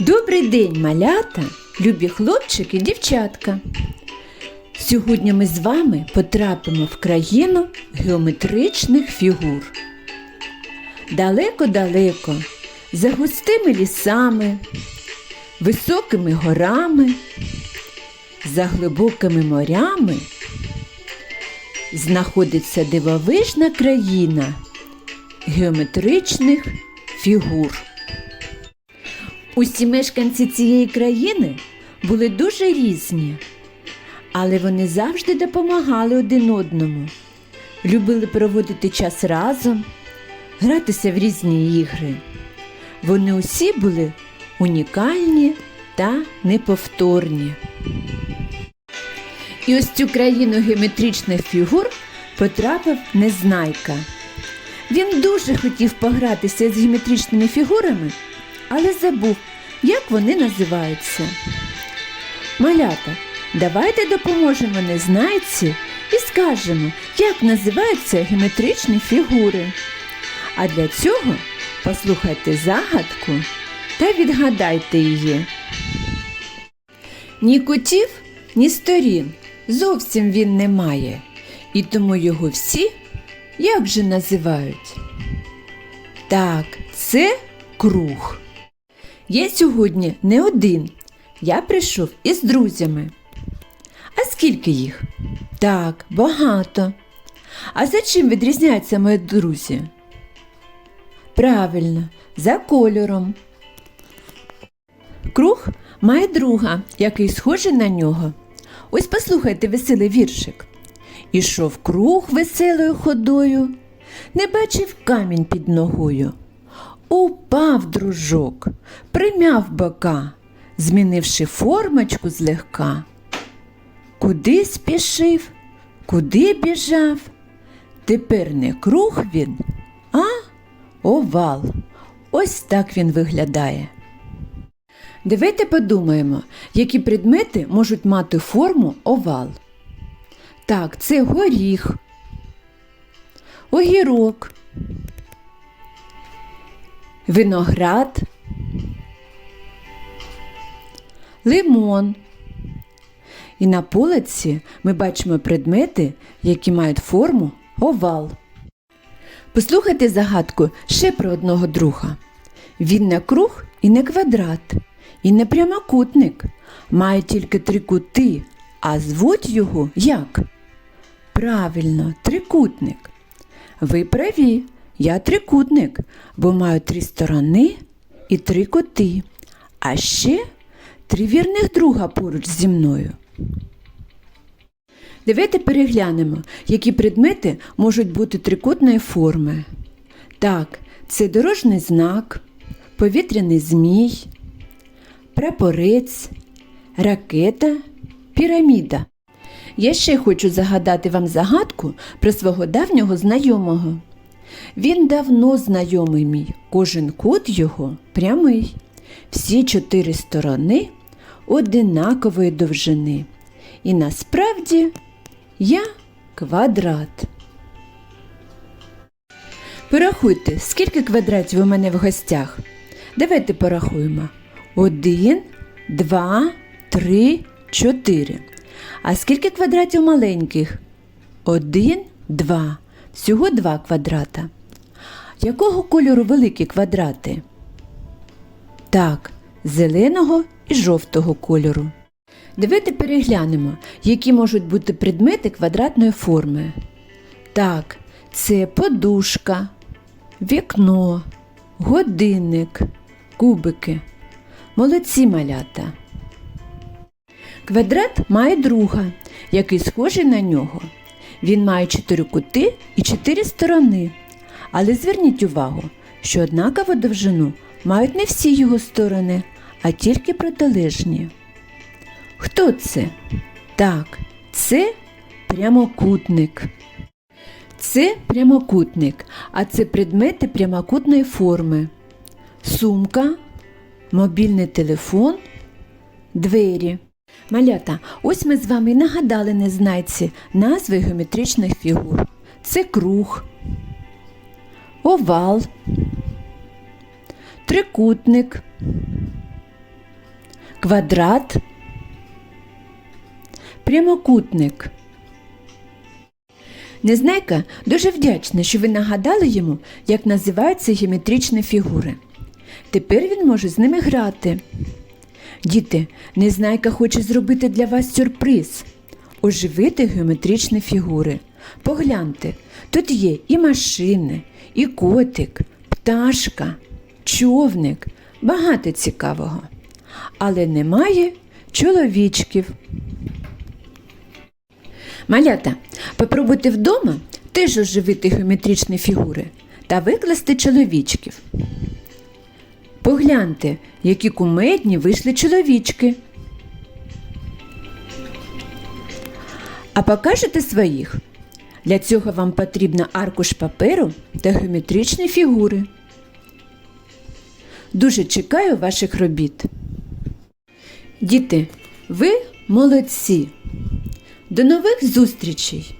Добрий день, малята, любі хлопчики і дівчатка. Сьогодні ми з вами потрапимо в країну геометричних фігур. Далеко-далеко, за густими лісами, високими горами, за глибокими морями знаходиться дивовижна країна геометричних фігур. Усі мешканці цієї країни були дуже різні, але вони завжди допомагали один одному, любили проводити час разом, гратися в різні ігри. Вони усі були унікальні та неповторні. І ось цю країну геометричних фігур потрапив Незнайка. Він дуже хотів погратися з геометричними фігурами, але забув, як вони називаються. Малята, давайте допоможемо незнайці і скажемо, як називаються геометричні фігури. А для цього послухайте загадку та відгадайте її. Ні кутів, ні сторін зовсім він не має, і тому його всі як же називають? Так, це круг. Я сьогодні не один. Я прийшов із друзями. А скільки їх? Так, багато. А за чим відрізняються мої друзі? Правильно, за кольором. Круг має друга, який схожий на нього. Ось послухайте веселий віршик. Ішов круг веселою ходою, не бачив камінь під ногою. Упав дружок, примяв бока, змінивши формочку злегка. Куди спішив, куди біжав? Тепер не круг він, а овал. Ось так він виглядає. Давайте подумаємо, які предмети можуть мати форму овал. Так, це горіх, огірок, виноград, лимон. І на полиці ми бачимо предмети, які мають форму овал. Послухайте загадку ще про одного друга. Він не круг і не квадрат, і не прямокутник, має тільки три кути, а звуть його як? Правильно, трикутник. Ви праві, я трикутник, бо маю три сторони і три кути, а ще три вірних друга поруч зі мною. Давайте переглянемо, які предмети можуть бути трикутної форми. Так, це дорожній знак, повітряний змій, прапорець, ракета, піраміда. Я ще хочу загадати вам загадку про свого давнього знайомого. Він давно знайомий мій, кожен кут його прямий, всі чотири сторони одинакової довжини. І насправді я квадрат. Порахуйте, скільки квадратів у мене в гостях. Давайте порахуємо. Один, два, три, чотири. А скільки квадратів маленьких? Один, два. Всього два квадрата. Якого кольору великі квадрати? Так, зеленого і жовтого кольору. Давайте переглянемо, які можуть бути предмети квадратної форми. Так, це подушка, вікно, годинник, кубики. Молодці малята. Квадрат має друга, який схожий на нього. Він має чотири кути і чотири сторони. Але зверніть увагу, що однакову довжину мають не всі його сторони, а тільки протилежні. Хто це? Так, це прямокутник. Це прямокутник, а це предмети прямокутної форми. Сумка, мобільний телефон, двері. Малята, ось ми з вами нагадали незнайці назви геометричних фігур. Це круг, овал, трикутник, квадрат, прямокутник. Незнайка дуже вдячна, що ви нагадали йому, як називаються геометричні фігури. Тепер він може з ними грати. Діти, Незнайка хоче зробити для вас сюрприз. Оживити геометричні фігури. Погляньте, тут є і машини, і котик, пташка, човник, багато цікавого. Але немає чоловічків. Малята, попробуйте вдома теж оживити геометричні фігури та викласти чоловічків. Погляньте, які кумедні вийшли чоловічки. А покажете своїх? Для цього вам потрібно аркуш паперу та геометричні фігури. Дуже чекаю ваших робіт. Діти, ви молодці. До нових зустрічей!